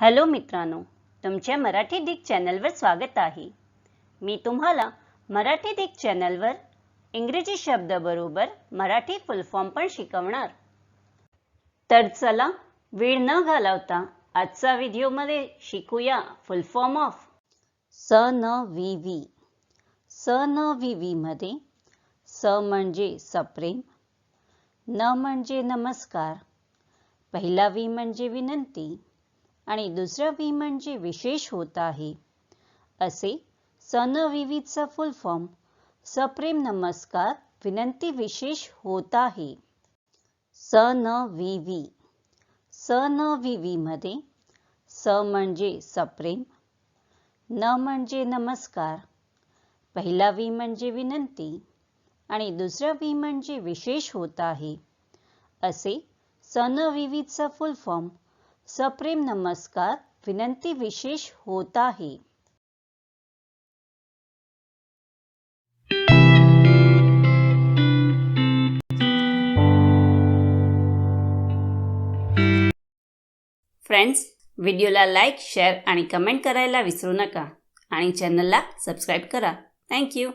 Hello मित्रांनो तुमच्या Marathi Dick चॅनलवर स्वागत आहे. मी तुम्हाला मराठी डिक चॅनलवर इंग्रजी शब्दाबरोबर मराठी फुल फॉर्म पण शिकवणार. तर चला वेळ न घालवता आजचा व्हिडिओमध्ये शिकूया फुल फॉर्म ऑफ स न वी वी. स न वी वीमध्ये स म्हणजे सप्रेम न म्हणजे नमस्कार. पहिला वी म्हणजे विनंती. आणि दुसरं व्ही म्हणजे विशेष होत आहे. असे सनविविधचा फुल फॉर्म सप्रेम नमस्कार विनंती विशेष होत आहे. स न वी वी स न वी वीमध्ये स म्हणजे सप्रेम न म्हणजे नमस्कार. पहिला वी म्हणजे विनंती आणि दुसरा वी म्हणजे विशेष होत आहे. असे सनविविधचा फुल फॉर्म सप्रेम नमस्कार विनंती विशेष होत आहे. फ्रेंड्स व्हिडिओला लाईक शेअर आणि कमेंट करायला विसरू नका. आणि चॅनलला सबस्क्राईब करा. थँक्यू